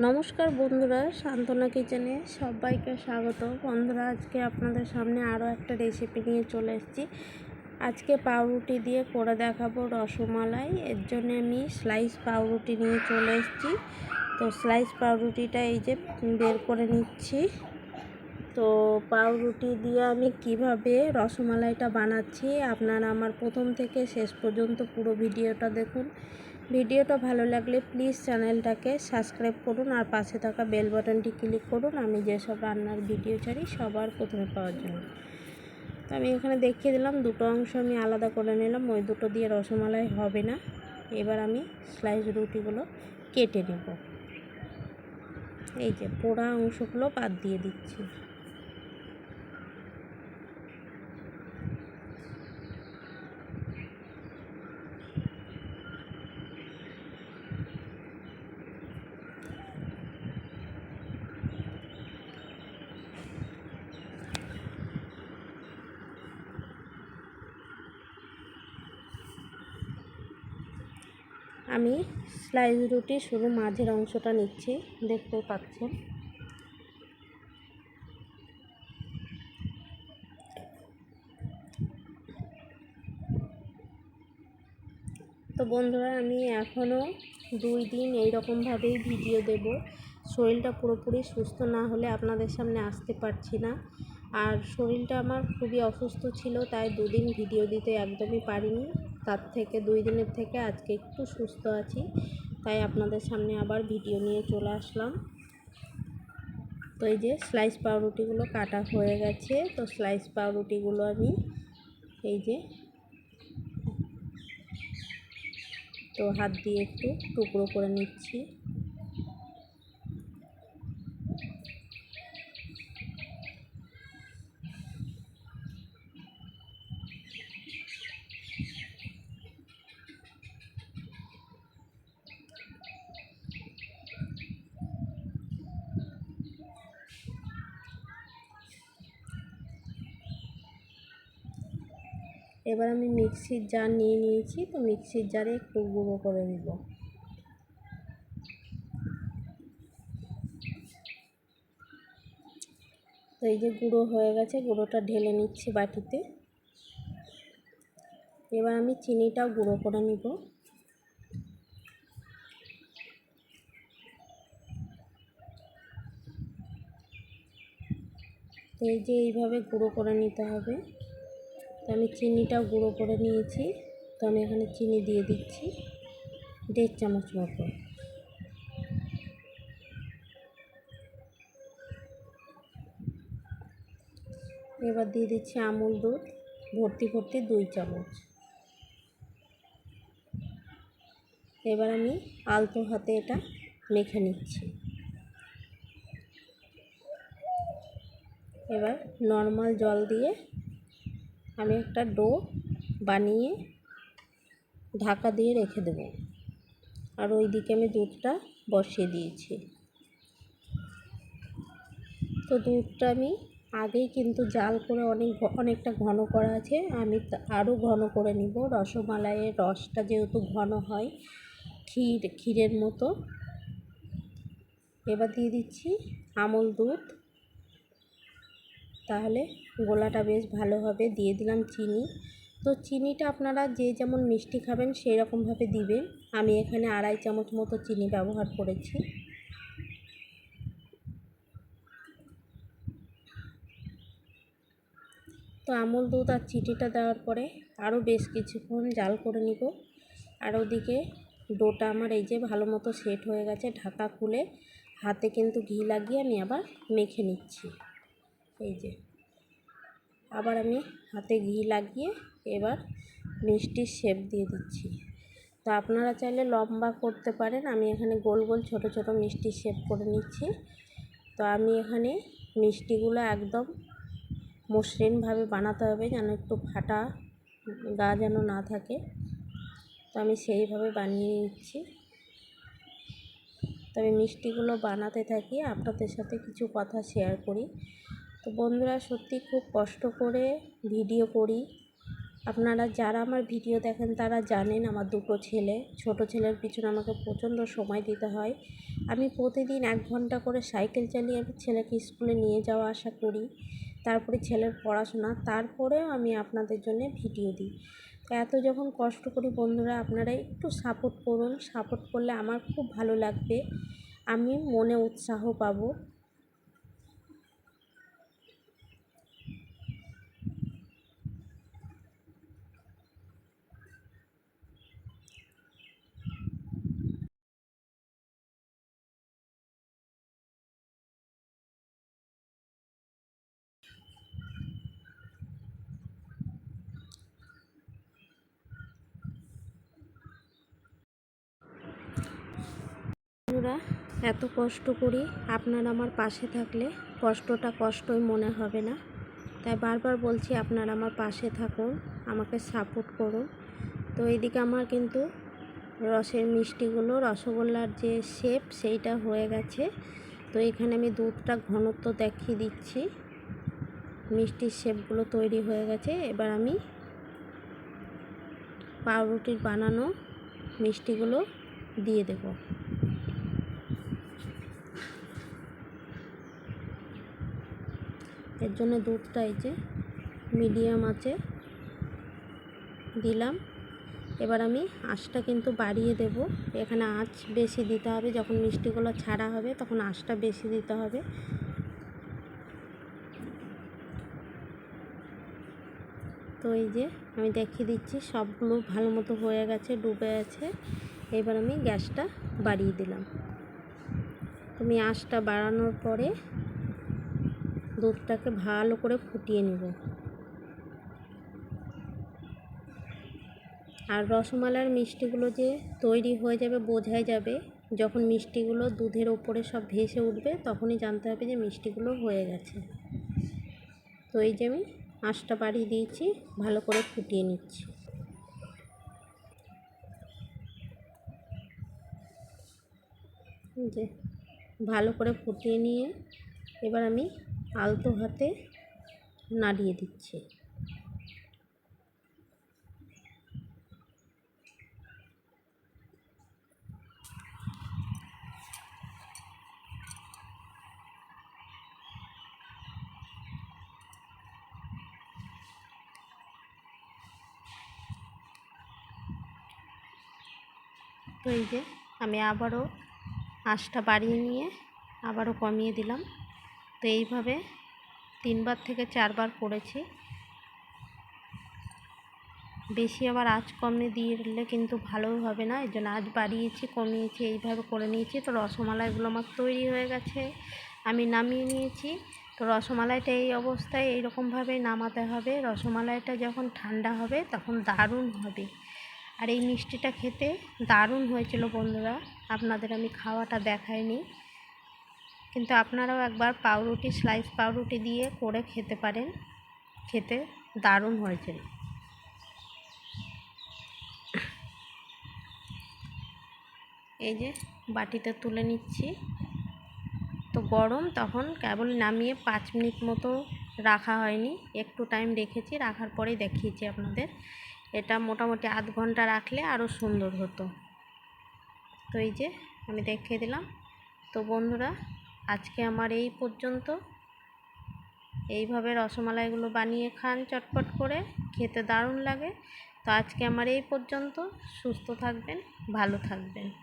নমস্কার বন্ধুরা, সান্ত্বনা কিচেনে সবাইকে স্বাগত। বন্ধুরা, আজকে আপনাদের সামনে আরও একটা রেসিপি নিয়ে চলে এসেছি। আজকে পাউরুটি দিয়ে করে দেখাবো রসমালাই। এর জন্য আমি স্লাইস পাউরুটি নিয়ে চলে এসেছি। তো স্লাইস পাউরুটিটা এই যে বের করে নিচ্ছি। তো পাউরুটি দিয়ে আমি কীভাবে রসমালাইটা বানাচ্ছি, আপনারা আমার প্রথম থেকে শেষ পর্যন্ত পুরো ভিডিওটা দেখুন। ভিডিওটা ভালো লাগলে প্লিজ চ্যানেলটাকে সাবস্ক্রাইব করুন আর পাশে থাকা বেল বাটনটি ক্লিক করুন। আমি যেসব রান্নার ভিডিও ছাড়ি, সবার প্রথমে পাওয়ার জন্য। তো আমি এখানে দেখিয়ে দিলাম, দুটো অংশ আমি আলাদা করে নিলাম। ওই দুটো দিয়ে রসমালাই হবে না। এবার আমি স্লাইস রুটিগুলো কেটে নেব। এই যে পোড়া অংশগুলো বাদ দিয়ে দিচ্ছি। আমি স্লাইস রুটি শুধু মাঝের অংশটা নিচ্ছি দেখতে পাচ্ছেন। তো বন্ধুরা, আমি এখনও দুই দিন এই রকমভাবেই ভিডিও দেব। শরীরটা পুরোপুরি সুস্থ না হলে আপনাদের সামনে আসতে পারছি না। আর শরীরটা আমার খুবই অসুস্থ ছিল, তাই দুদিন ভিডিও দিতে একদমই পারিনি। তার থেকে, দুই দিনের থেকে আজকে একটু সুস্থ আছি। তাই আপনাদের সামনে আবার ভিডিও নিয়ে চলে আসলাম। তো এই যে স্লাইস পাউরুটিগুলো কাটা হয়ে গেছে। তো স্লাইস পাউরুটিগুলো আমি এই যে তো হাত দিয়ে একটু টুকরো করে নিচ্ছি। এবার আমি মিক্সির জার নিয়ে নিয়েছি, তো মিক্সির জারে একটু গুঁড়ো করে নেব। তো এই যে গুঁড়ো হয়ে গেছে, গুঁড়োটা ঢেলে নিচ্ছি বাটিতে। এবার আমি চিনিটাও গুঁড়ো করে নিব। এই যে এইভাবে গুঁড়ো করে নিতে হবে। তো আমি চিনিটাও গুঁড়ো করে নিয়েছি। তো আমি এখানে চিনি দিয়ে দিচ্ছি। দেড় চামচ মতো। এবার দিয়ে দিচ্ছি আমুল দুধ। ভর্তি ভর্তি দুই চামচ। এবার আমি আলতো হাতে এটা মেখে নিচ্ছি। এবার নর্মাল জল দিয়ে আমি একটা ডো বানিয়ে ঢাকা দিয়ে রেখে দেব। আর ওই দিকে আমি দুধটা বসিয়ে দিয়েছি। তো দুধটা আমি আগেই কিন্তু জাল করে অনেক অনেকটা ঘন করা আছে। আমি আরও ঘন করে নিব। রসমালাইয়ের রসটা যেহেতু ঘন হয়, ক্ষীর, ক্ষীরের মতো। এবার দিয়ে দিচ্ছি আমল দুধ। তাহলে গোলাটা বেশ ভালো হবে। দিয়ে দিলাম চিনি। তো চিনিটা আপনারা যে যেমন মিষ্টি খাবেন সেই রকমভাবে দিবেন। আমি এখানে আড়াই চামচ মতো চিনি ব্যবহার করেছি। তো আমল দুধ আর চিনিটা দেওয়ার পরে আরও বেশ কিছুক্ষণ জাল করে নিব। আর ওদিকে ডোটা আমার এই যে ভালো মতো সেট হয়ে গেছে, ঢাকা খুলে। হাতে কিন্তু ঘি লাগিয়ে আমি আবার মেখে নিচ্ছি। এই যে। আবার আমি হাতে ঘি লাগিয়ে এবার মিষ্টির শেপ দিয়ে দিচ্ছি। তো আপনারা চাইলে লম্বা করতে পারেন। আমি এখানে গোল গোল ছোট ছোট মিষ্টির শেপ করে নিচ্ছি। তো আমি এখানে মিষ্টিগুলো একদম মসৃণভাবে বানাতে হবে যেন একটু ফাটা গা যেন না থাকে। তো আমি সেইভাবে বানিয়ে নিচ্ছি। তবে মিষ্টিগুলো বানাতে থাকি, আপনাদের সাথে কিছু কথা শেয়ার করি। তো বন্ধুরা সত্যি খুব কষ্ট করে ভিডিও করি। আপনারা যারা আমার ভিডিও দেখেন তারা জানেন আমার দুটো ছেলে। ছোট ছেলের পিছনে আমাকে প্রচণ্ড সময় দিতে হয়। আমি প্রতিদিন এক ঘণ্টা করে সাইকেল চালিয়ে আমি ছেলেকে স্কুলে নিয়ে যাওয়া আসা করি। তারপরে ছেলের পড়াশোনা, তারপরেও আমি আপনাদের জন্য ভিডিও দিই। তো এত যখন কষ্ট করি বন্ধুরা, আপনারা একটু সাপোর্ট করুন। সাপোর্ট করলে আমার খুব ভালো লাগবে। আমি মনে উৎসাহ পাবো। বন্ধুরা, এত কষ্ট করি আপনারা আমার পাশে থাকলে কষ্টটা কষ্টই মনে হবে না। তাই বারবার বলছি আপনারা আমার পাশে থাকুন, আমাকে সাপোর্ট করুন। তো এইদিকে আমার কিন্তু রসের মিষ্টিগুলো, রসগোল্লার যে শেপ সেইটা হয়ে গেছে। তো এখানে আমি দুধটা ঘনত্ব দেখিয়ে দিচ্ছি। মিষ্টির শেপগুলো তৈরি হয়ে গেছে। এবার আমি পাউরুটির বানানো মিষ্টিগুলো দিয়ে দেবো। এর জন্য দুধটা এই যে মিডিয়াম আছে। দিলাম। এবার আমি আঁচটা কিন্তু বাড়িয়ে দেব। এখানে আঁচ বেশি দিতে হবে। যখন মিষ্টিগুলো ছাড়া হবে তখন আঁচটা বেশি দিতে হবে। তো এই যে আমি দেখিয়ে দিচ্ছি, সবগুলো ভালো মতো হয়ে গেছে, ডুবে আছে। এবার আমি গ্যাসটা বাড়িয়ে দিলাম। তুমি আঁচটা বাড়ানোর পরে দুধটাকে ভালো করে ফুটিয়ে নেব। আর রসমালাইয়ের মিষ্টিগুলো যে তৈরি হয়ে যাবে, বোঝাই যাবে, যখন মিষ্টিগুলো দুধের ওপরে সব ভেসে উঠবে, তখনই জানতে হবে যে মিষ্টিগুলো হয়ে গেছে। তো এই যে আমি আঁচটা বাড়িয়ে দিয়েছি, ভালো করে ফুটিয়ে নিচ্ছি। যে ভালো করে ফুটিয়ে নিয়ে এবার আমি আলতো হাতে নাড়িয়ে দিচ্ছে। তো এই যে আমি আবারও আঁচটা বাড়িয়ে নিয়ে আবারও কমিয়ে দিলাম। তো এইভাবে তিনবার থেকে চারবার করেছি। বেশি আবার আঁচ কমে দিলে কিন্তু ভালো হবে না। এই জন্য আঁচ বাড়িয়েছি, কমিয়েছি, এইভাবে করে নিয়েছি। তো রসমালাইগুলো আমার তৈরি হয়ে গেছে, আমি নামিয়ে নিয়েছি। তো রসমালাইটা এই অবস্থায় এইরকমভাবে নামাতে হবে। রসমালাইটা যখন ঠান্ডা হবে তখন দারুণ হবে। আর এই মিষ্টিটা খেতে দারুণ হয়েছিল বন্ধুরা। আপনাদের আমি খাওয়াটা দেখাইনি। কিন্তু আপনারাও একবার পাউরুটি স্লাইস পাউরুটি দিয়ে করে খেতে পারেন। খেতে দারুণ হয়েছে। এই যে বাটিতে তুলে নিচ্ছি। তো গরম তখন কেবল নামিয়ে পাঁচ মিনিট মতো রাখা হয়নি। একটু টাইম রেখেছি, রাখার পরেই দেখিয়েছি আপনাদের। এটা মোটামুটি আধ ঘণ্টা রাখলে আরও সুন্দর হতো। তো এই যে আমি দেখিয়ে দিলাম। তো বন্ধুরা আজকে আমার এই পর্যন্ত। এইভাবে রসমালাইগুলো বানিয়ে খান চটপট করে, খেতে দারুণ লাগে। তো আজকে আমার এই পর্যন্ত। সুস্থ থাকবেন, ভালো থাকবেন।